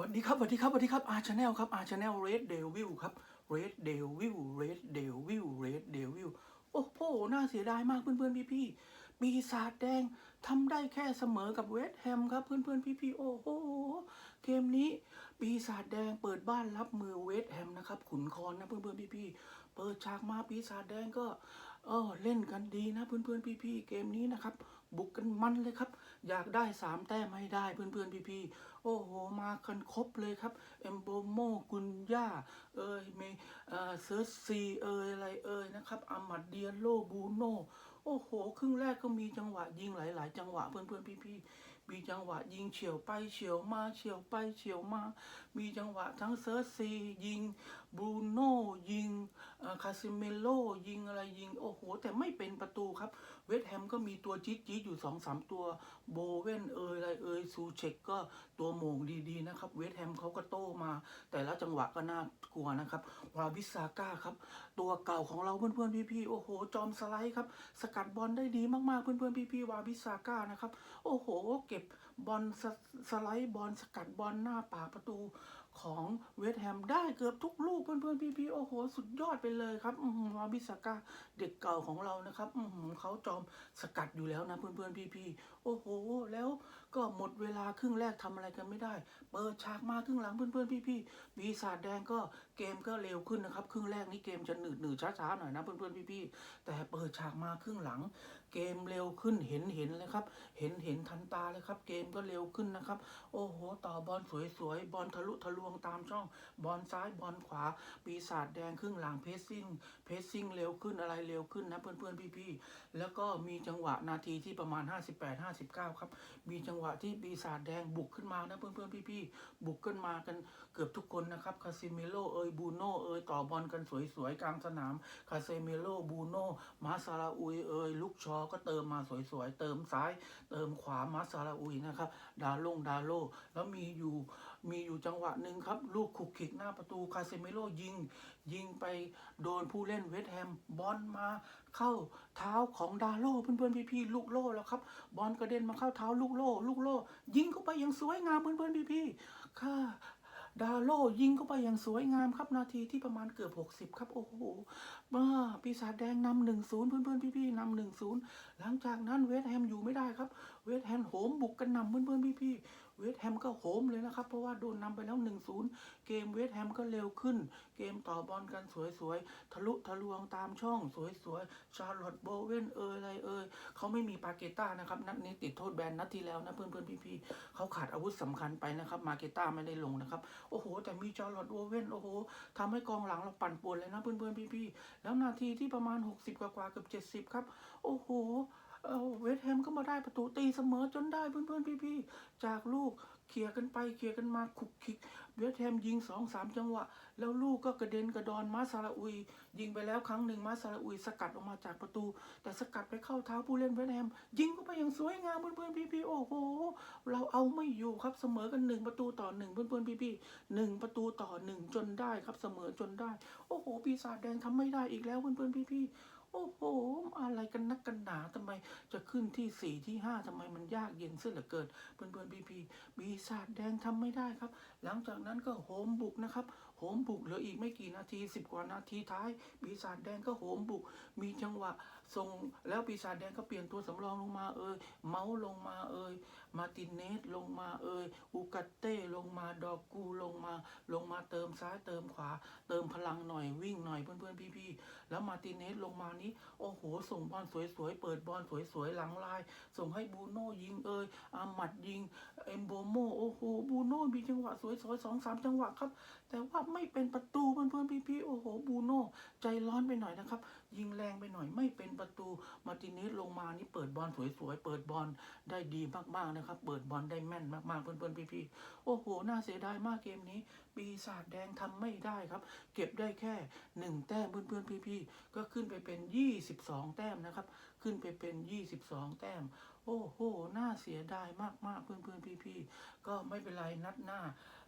วัสดีครับสวัสดีครับสวัสดีครับอาชาแนลครับอาชาแนลเรดเดวิลครับเรดเดวิลเรดเดวิลเรดเดวิลโอ้โหน่าเสียดายมากเพื่อนๆพี่ๆปีศาจแดงทำได้แค่เสมอกับเวสแฮมครับเพื่อนๆพี่ๆโอ้โหเกมนี้ปีศาจแดงเปิดบ้านรับมือเวสแฮมนะครับขุนคอนนะเพื่อนๆพี่ๆเปิดฉากมาปีศาจแดงก็เออเล่นกันดีนะเพื่อนๆพี่ๆเกมนี้นะครับบุกกันมันเลยครับ อยากได้สามแต้มให้ได้เพื่อนๆพี่ๆ อ้โห มากันครบเลยครับ เอมโบโมกุนย่า เอยเมเอ่อเซิร์ซีเอยอะไรเอยนะครับอามัดเดียโลบูโนโอ้โห ครึ่งแรกก็มีจังหวะยิงหลาย ๆ จังหวะเพื่อนๆพี่ๆมีจังหวะยิงเฉียวไปเฉียวมาเฉียวไปเฉียวมา มีจังหวะทั้งเซิร์ซียิงบูโน่ยิงคาซิเมโลยิงอะไรยิง โอ้โห แต่ไม่เป็นประตูครับ เวสแฮมก็มีตัวจี๊ดจี๊ดอยู่สองสามตัวโบเว่นเอยอะไรเอยซูเชกก็ตัวโมงดีๆนะครับ เวสแฮมเขาก็โต้มา แต่ละจังหวะก็น่ากลัวนะครับวาวิสาก้าครับ ตัวเก่าของเราเพื่อนๆพี่ๆโอ้โห จอมสไลด์ครับ สกัดบอลได้ดีมากๆเพื่อนๆพี่ๆวาวิสาก้านะครับ โอ้โห เก็บบอลสสไลด์บอลสกัดบอลหน้าปากประตูของเวสแฮมได้เกือบทุกลูกเพื่อนๆพี่ๆ โอ้โห สุดยอดไปเลยครับอื้อหือวาวิสาก้าเด็กเก่าของเรานะครับอืเขาจอมสกัดอยู่แล้วนะเพื่อนๆพี่ๆโอ้โห แล้วก็หมดเวลาครึ่งแรกทำอะไรกันไม่ได้ เปิดฉากมาครึ่งหลังเพื่อนๆพี่ๆปีศาจแดงก็เกมก็เร็วขึ้นนะครับ ครึ่งแรกนี้เกมจะหนืดหนืดช้าๆหน่อยนะเพื่อนๆพี่ๆแต่เปิดฉากมาครึ่งหลัง เกมเร็วขึ้นเห็นเห็นเลยครับ เห็นเห็นทันตาเลยครับ เกมก็เร็วขึ้นนะครับ โอ้โห ต่อบอลสวยๆบอลทะลุทะลวงตามช่องบอลซ้ายบอลขวาปีศาจแดงครึ่งหลังเพสซิ่งเพสซิ่งเร็วขึ้นอะไรเร็วขึ้นนะเพื่อนๆพี่ๆแล้วก็มีจังหวะนาทีที่ประมาณ 58-59 ครับ มีจังหวะที่ปีศาจแดงบุกขึ้นมานะเพื่อนๆพี่ๆบุกขึ้นมากันเกือบทุกคนนะครับคาซิเมโลเอยบูโนเอยต่อบอลกันสวยๆกลางสนามคาเซเมโลบูโนมาซาลาอุยเอยลุกชอก็เติมมาสวยๆเติมซ้าย เติมขวามาซาลาอุยนะครับดาลงดาโลแล้วมีอยู่ อยู่จังหวะหนึ่งครับ ลูกขุกขิกหน้าประตูคาเซเมโลยิง ยิงไปโดนผู้เล่นเวสแฮมบอลมาเข้าเท้าของดาโลเพื่อนๆพี่ๆลูกโล่แล้วครับ บอลกระเด็นมาเข้าเท้าลูกโล่ลูกโล่ยิงเข้าไปอย่างสวยงามเพื่อนๆพี่ๆค่ะดาโลยิงเข้าไปอย่างสวยงามครับนาทีที่ประมาณเกือบ 60 ครับ โอ้โหมาปีศาจแดงนำหนึ่งศูนย์เพื่อนๆพี่ๆนำหนึ่งศูนย์หลังจากนั้นเวสแฮมอยู่ไม่ได้ครับ เวสแฮมโหมบุกกันนำเพื่อนๆพี่ๆ เวสแฮมก็โหมเลยนะครับ เพราะว่าโดนนำไปแล้ว1นศูนย์เกมเวสแฮมก็เร็วขึ้น เกมต่อบอลกันสวยๆ ทะลุทะลวงตามช่องสวยๆ ชาร์ลอตโบเวนเอยอะไรเอยเขาไม่มีปาเกต้านะครับ นัดนี้ติดโทษแบนนัดที่แล้วนะเพื่อนๆ พี่ๆเขาขาดอาวุธสำคัญไปนะครับมาเกต้าไม่ได้ลงนะครับ โอ้โห แต่มีจอร์ลอตโอเวนโอ้โหทำให้กองหลังเราปั่นป่วนเลยนะเพื่อนๆ พี่ๆ แล้วนาทีที่ประมาณ 60 กว่าๆเกือบ70 ครับ โอ้โห เออเวสแฮมก็มาได้ประตูตีเสมอจนได้เพื่อนๆพี่ๆจากลูกเคลียร์กันไปเคลียร์กันมาคุกคิก เวสแฮมยิงสองสามจังหวะ แล้วลูกก็กระเด็นกระดอนมาซาลาอุย ยิงไปแล้วครั้งหนึ่งมาซาลาอุย สกัดออกมาจากประตู แต่สกัดไปเข้าเท้าผู้เล่นเวสแฮมยิงเข้าไปอย่างสวยงามเพื่อนๆพี่ๆโอ้โหเราเอาไม่อยู่ครับเสมอกันหนึ่งประตูต่อหนึ่งเพื่อนๆพี่ๆหนึ่งประตูต่อหนึ่งจนได้ครับเสมอจนได้ โอ้โหปีศาจแดงทำไม่ได้อีกแล้วเพื่อนๆพี่ๆ โอ้โห อะไรกันนักกันหนาทำไมจะขึ้นที่สี่ที่ห้าทำไมมันยากเย็นเสียเหลือเกินเพื่อนๆพี่ๆปีศาจแดงทำไม่ได้ครับ หลังจากนั้นก็โหมบุกนะครับโหมบุกเหลืออีกไม่กี่นาทีสิบกว่านาทีท้ายปีศาจแดงก็โหมบุก มีจังหวะ ส่งแล้วปีศาจแดงก็เปลี่ยนตัวสำรองลงมาเอ่ยเมาส์ลงมาเอ่ยมาตินเนสลงมาเอ่ยอูกัตเต้ลงมาดอกกูลงมา ลงมาเติมซ้ายเติมขวา เติมพลังหน่อยวิ่งหน่อยเพื่อนๆพี่ๆแล้วมาตินเนสลงมานี้โอ้โห ส่งบอลสวยๆเปิดบอลสวยๆหลังลาย ส่งให้บูโน่ยิงเอ่ยอามัดยิงเอมโบโมโอ้โหบูโน่มีจังหวะสวยๆสองสามจังหวะครับ แต่ว่าไม่เป็นประตูเพื่อนๆพี่ๆโอ้โหบูโน่ใจร้อนไปหน่อยนะครับ ยิงแรงไปหน่อยไม่เป็นประตูมาตินิสลงมานี่เปิดบอลสวยๆ เปิดบอลได้ดีมากๆนะครับ เปิดบอลได้แม่นมากๆเพื่อนๆพี่ๆ โอ้โห น่าเสียดายมากเกมนี้ ปีศาจแดงทำไม่ได้ครับ เก็บได้แค่หนึ่งแต้มเพื่อนๆพี่ๆ ก็ขึ้นไปเป็น 22 แต้มนะครับ ขึ้นไปเป็น 22 แต้ม โอ้โห น่าเสียดายมากๆ เพื่อนๆ พี่ๆ ก็ไม่เป็นไรนัดหน้า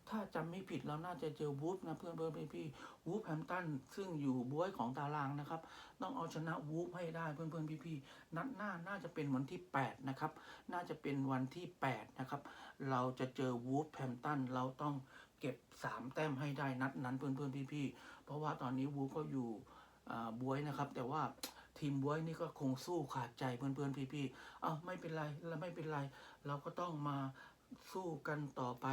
ถ้าจำไม่ผิดเราน่าจะเจอวูฟนะเพื่อนๆ พี่ๆ วูฟแฮมตันซึ่งอยู่บวยของตารางนะครับ ต้องเอาชนะวูฟให้ได้เพื่อนๆ พี่ๆ นัดหน้าน่าจะเป็นวันที่ 8 นะครับ น่าจะเป็นวันที่ 8 นะครับ เราจะเจอวูฟแฮมตันเราต้องเก็บ 3 แต้มให้ได้นัดนั้นเพื่อนๆ พี่ๆ เพราะว่าตอนนี้วูฟก็อยู่อ่าบวยนะครับ แต่ว่า ทีมบวยนี่ก็คงสู้ขาดใจเพื่อนๆพี่ๆเอาไม่เป็นไรแล้วไม่เป็นไร เราก็ต้องมาสู้กันต่อไป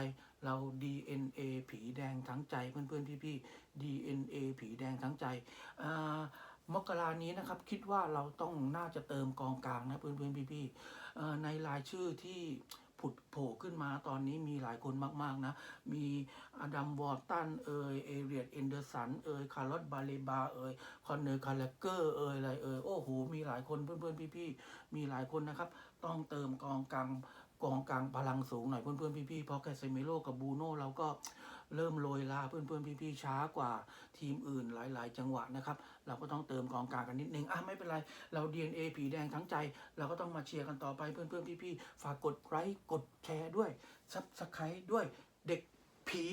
เรา DNA ผีแดงทั้งใจเพื่อนๆพี่ๆ DNA ผีแดงทั้งใจอ่ามกรานี้นะครับคิดว่าเราต้องน่าจะเติมกองกลางนะเพื่อนๆพี่ๆเอ่อในรายชื่อที่ ผุดโผล่ขึ้นมาตอนนี้มีหลายคนมาก ๆ นะ มีอดัมวอร์ตันเอยเอเรียดเอนเดอร์สันเอยคาร์ลอตบาเลบาเอยคอนเนอร์คาร์เลเกอร์เอยอะไรเอยโอ้โห มีหลายคนเพื่อนๆ พี่ๆ มีหลายคนนะครับ ต้องเติมกองกลาง กองกลางพลังสูงหน่อยเพื่อนๆพี่ๆเพราะแคสเซมิโลกับบูโน่เราก็เริ่มโรยลาเพื่อนๆพี่ๆช้ากว่าทีมอื่นหลายๆ จังหวะนะครับ เราก็ต้องเติมกองกลางกันนิดนึงอะไม่เป็นไร เรา DNA ผีแดงทั้งใจ เราก็ต้องมาเชียร์กันต่อไปเพื่อนๆพี่ๆฝากกดไลค์กดแชร์ด้วยซับสไครต์ด้วยเด็กผี